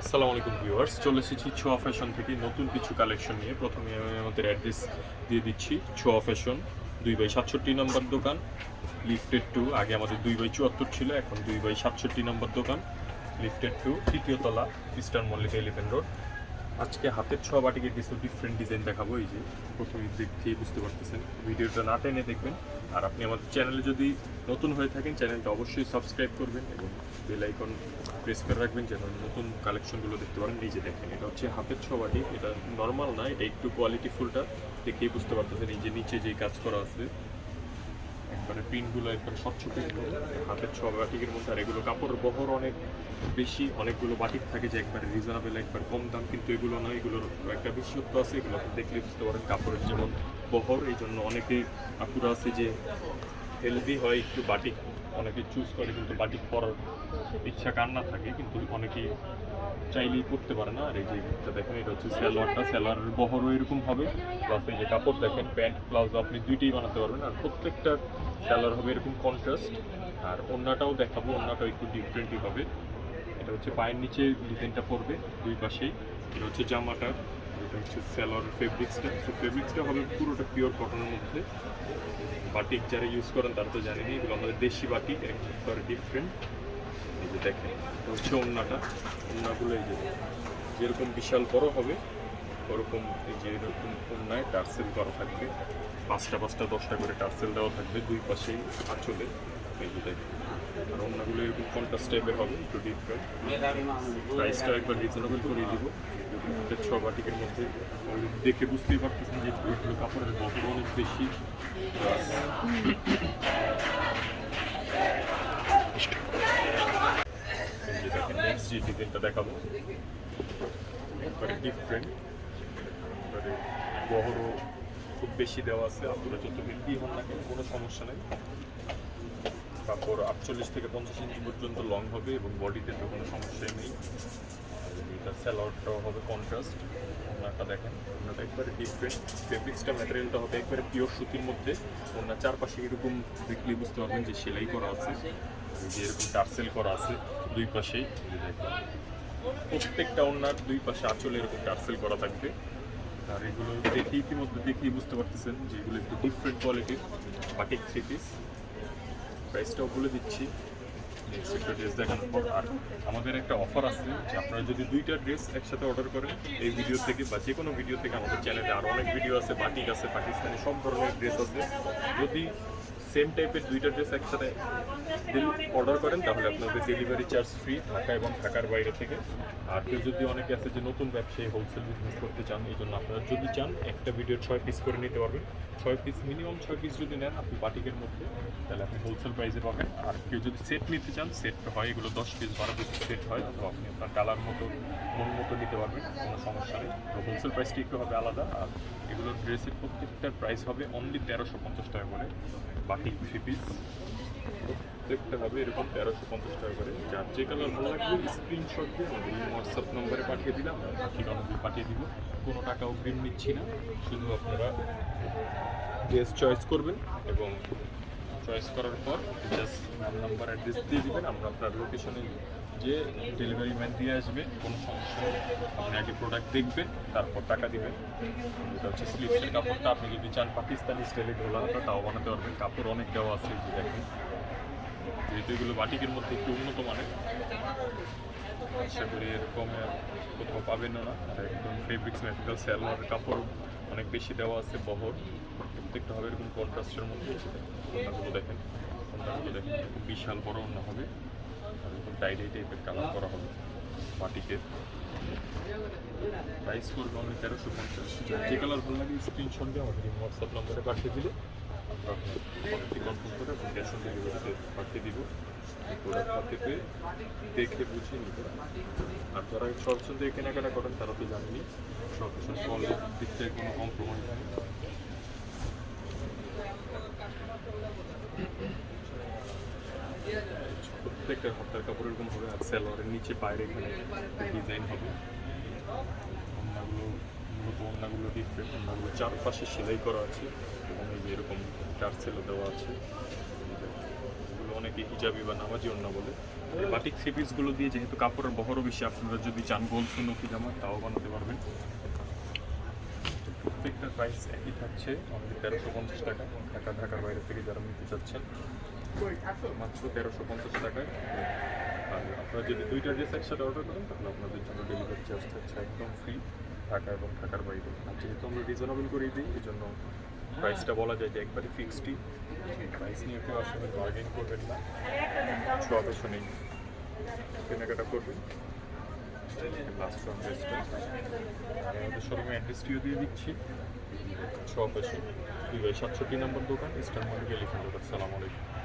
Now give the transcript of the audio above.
আসসালামু আলাইকুম ভিউয়ার্স, চলে এসেছি ছোয়া ফ্যাশন থেকে নতুন কিছু কালেকশন নিয়ে। প্রথমে আমি আমাদের অ্যাড্রেস দিয়ে দিচ্ছি ছোয়া ফ্যাশন দুই বাই সাতষট্টি নম্বর দোকান। লিফটেড টু আগে আমাদের দুই বাই চুয়াত্তর ছিল, এখন দুই বাই সাতষট্টি নম্বর দোকান। লিফটেড টু তৃতীয় তলা ইস্টার্ন মল্লিকা এলিফেন্ট রোড আজকে হাতের ছোঁয়া বাটিকে কিছু ডিফারেন্ট ডিজাইন দেখাবো, এই যে প্রথমে দেখতেই বুঝতে পারতেছেন। ভিডিওটা না টেনে দেখবেন। আর আপনি আমাদের চ্যানেলে যদি নতুন হয়ে থাকেন চ্যানেলটা অবশ্যই সাবস্ক্রাইব করবেন এবং বেল আইকন প্রেস করে রাখবেন যেন নতুন কালেকশনগুলো দেখতে পারেন নিজে দেখেন, এটা হচ্ছে হাতের ছোঁয়া বাটি, এটা নর্মাল না, এটা একটু কোয়ালিটি ফুলটা দেখেই বুঝতে পারতেছেন, এই যে নিচে যে কাজ করা আছে, একবারে প্রিন্টগুলো একবারে স্বচ্ছ প্রিন্টগুলো হাতের ছোঁয়া বাটিকের মধ্যে, আর এগুলো কাপড়ের বহর অনেক বেশি, অনেকগুলো বাটিক থাকে যে একবারে রিজনেবল একবার কম দাম, কিন্তু এগুলো নয় এগুলোর একটা বিশেষত্ব আছে, এগুলো দেখলে বুঝতে পারেন কাপড়ের যেমন বহর, এই জন্য অনেকেই আপুরা আছে যে হেলদি হয় একটু বাটিক অনেকে চুজ করে কিন্তু বাটিক পরার ইচ্ছা কার না থাকে, কিন্তু অনেকে চাইলেই করতে পারে না। আর এই যে দেখেন, এটা হচ্ছে স্যালোয়ারটা স্যালোয়ারের বহরও এরকম হবে। প্লাস এই যে কাপড় দেখেন, প্যান্ট প্লাউজো আপনি দুইটাই বানাতে পারবেন। আর প্রত্যেকটা স্যালোয়ার হবে এরকম কন্ট্রাস্ট আর অন্যটাও দেখাবো অন্যটাও একটু ডিফারেন্টই হবে। এটা হচ্ছে পায়ের নিচে ডিজাইনটা পড়বে, দুই পাশেই। এটা হচ্ছে জামাটা। এটা হচ্ছে স্যালোয়ার ফেব্রিক্সটা। তো ফেব্রিক্সটা হবে পুরোটা পিওর কটনের মধ্যে। বাটিক যারা ইউজ করেন তারা তো জানেনি এগুলো আমাদের দেশি বাটিক একবারে ডিফারেন্ট এই যে দেখেন, এটা হচ্ছে ওন্নাটা। ওন্নাগুলো এই যে যেরকম বিশাল বড় হবে, ওরকম এই যে এরকম ওন্নায় টার্সেল করা থাকবে। পাঁচটা পাঁচটা দশটা করে টার্সেল দেওয়া থাকবে দুই পাশেই আঁচলে। এই যে দেখেন। আর ওন্নাগুলো এরকম কন্ট্রাস্ট টাইপের হবে, একটু ডিফারেন্ট প্রাইসটা একবার রিজনেবল করে দিব। ছ বাটিকের মধ্যে। দেখে বুঝতেই পারতেছেন যে এগুলো কাপড়ের বহর অনেক বেশি। নেক্সট যে ডিজাইনটা দেখাবো, একবারে ডিফারেন্ট একবারে বহরও খুব বেশি দেওয়া আছে। আপনারা যত হেলদি হন না কোনো সমস্যা নেই। তারপর আটচল্লিশ থেকে পঞ্চাশ ইঞ্চি পর্যন্ত লং হবে এবং বডিতে তো কোনো সমস্যাই নেই। এটা স্যালাডটাও হবে কন্ট্রাস্ট ওনারটা দেখেন ওনারটা একবারে ডিফারেন্ট ফেব্রিক্সটা ম্যাটেরিয়ালটা হবে একবারে পিওর সুতির মধ্যে। ওনার চারপাশে এরকম দেখলে বুঝতে পারবেন যে সেলাই করা আছে। যে এরকম টার্সেল করা আছে দুই পাশেই। প্রত্যেকটা ওনার দুই পাশে আঁচলে এরকম টার্সেল করা থাকবে। আর এগুলো দেখে ইতিমধ্যে দেখেই বুঝতে পারতেছেন যে এগুলো একটু ডিফারেন্ট কোয়ালিটির বাটিক থ্রি পিস প্রাইসটাও বলে দিচ্ছি। নেক্সট একটা ড্রেস দেখানোর পর। আর আমাদের একটা অফার আছে যে আপনারা যদি দুইটা ড্রেস একসাথে অর্ডার করেন, এই ভিডিও থেকে বা যে কোনো ভিডিও থেকে আমাদের চ্যানেলে আরও অনেক ভিডিও আছে, বাটিক আছে, পাকিস্তানি সব ধরনের ড্রেস আছে। যদি সেম টাইপের দুইটা ড্রেস একসাথে অর্ডার করেন, তাহলে আপনাদের ডেলিভারি চার্জ ফ্রি ঢাকা এবং ঢাকার বাইরে থেকে। আর কেউ যদি অনেকে আছে যে নতুন ব্যবসায়ী হোলসেল বিজনেস করতে চান, এই জন্য আপনারা যদি চান, একটা ভিডিও ছয় পিস করে নিতে পারবেন। ছয় পিস মিনিমাম ছয় পিস যদি নেন, আপনি বাটিকের মধ্যে, তাহলে আপনি হোলসেল প্রাইসে পাবেন। আর কেউ যদি সেট নিতে চান সেট হয়, এগুলো দশ পিস বারো পিস সেট হয় তো আপনি আপনার কালার মতো, মন মতো নিতে পারবেন, কোনো সমস্যা নেই। তো হোলসেল প্রাইসটি একটু হবে আলাদা, আর এগুলোর ড্রেসের প্রত্যেকটার প্রাইস হবে অনলি তেরোশো পঞ্চাশ টাকা করে। বাটিক থ্রি পিস দেখতে হবে এরকম তেরোশো পঞ্চাশ টাকা করে। যার যে কালার ভালো লাগবে স্ক্রিনশট দিয়ে আমাদের হোয়াটসঅ্যাপ নম্বরে পাঠিয়ে দিলাম। ঠিকানা দিয়ে পাঠিয়ে দিব। কোনো টাকা অগ্রিম নিচ্ছি না। শুধু আপনারা ড্রেস চয়েস করবেন এবং চয়েস করার পর জাস্ট নাম নাম্বার অ্যাড্রেস দিয়ে দিবেন। আমরা আপনার লোকেশনে যে ডেলিভারি ম্যান দিয়ে আসবে কোনো সমস্যা আপনি আগে প্রোডাক্ট দেখবেন তারপর টাকা দিবেন এটা হচ্ছে স্লিপসের কাপড়টা আপনি যদি চান পাকিস্তানি স্টাইলে ঢোলা হাতা তাও বানাতে পারবেন। কাপড় অনেক দেওয়া আছে যে দেখেন। যেহেতু এগুলো বাটিকের মধ্যে একটু উন্নত মানের। আশা করি এরকম কোথাও পাবেন না। আর একদম ফেব্রিক্স ম্যাটেরিয়াল স্যালোয়ার কাপড় অনেক বেশি দেওয়া আছে, বহর। প্রত্যেকটা হবে এরকম কন্ট্রাস্টের মধ্যে। দেখেন? দেখেন? বিশাল বড় ওনা হবে। আর এরকম ডাইডাই টাইপের কালার করা হবে বাটিকের প্রাইস করবে অনলি তেরোশো পঞ্চাশ। যে কালার ভালো লাগে স্ক্রিনশট দিয়ে আমাদের হোয়াটসঅ্যাপ নম্বরে পাঠিয়ে দিলে। কনফার্ম করে এবং ক্যাশ অন ডেলিভারিতে পাঠিয়ে দিব। প্রোডাক্ট হাতে পেয়ে দেখে বুঝে নিতে আর যারা থেকে কেনাকাটা করেন তারা তো জানেনি কোয়ালিটির দিক থেকে কোনো কম্প্রোমাইজ নেই। প্রত্যেকটা হাতের কাপড় এরকম হবে আর সেলোয়ারের নিচে পায়ের এখানে ডিজাইন হবে। মূলত ওড়নাগুলো ডিফারেন্ট ওড়নাগুলো চারপাশে সেলাই করা আছে এবং এই যে এরকম টার্সেলও দেওয়া আছে। এগুলো অনেকে হিজাবি বা নামাজি অন্য বলে। বাটিক থ্রি দিয়ে যেহেতু কাপড়ের বহরও বেশি, আপনারা যদি চান গোল সুন্নতি জামা তাও বানাতে পারবেন। প্রত্যেকটা প্রাইস একই থাকছে আমাদের তেরোশো পঞ্চাশ টাকা। ঢাকা, ঢাকার বাইরে থেকে যারা নিতে চাচ্ছেন মাত্র তেরোশো পঞ্চাশ টাকায়। আর আপনারা যদি দুইটা ড্রেস একসাথে অর্ডার করেন তাহলে আপনাদের জন্য ডেলিভারি চার্জ থাকছে একদম ফ্রি ঢাকা এবং ঢাকার বাইরে। আর যেহেতু আমরা রিজনেবল দিই এই জন্য প্রাইসটা বলা যায় যে একবারে ফিক্সডই প্রাইস নিয়ে কেউ আসলে বার্গেন করবেন না। কিছু অবশ্য নেই কেনাকাটা করবেন। লাস্ট ওয়ান ড্রেসটা আমি আমাদের শোরুমে অ্যাড্রেসটিও দিয়ে দিচ্ছি। ছ পেশো দুই বাই সাতষট্টি নম্বর দোকান ইস্টার্ন মার্কেট এলিফেন্ট আলাইকুম।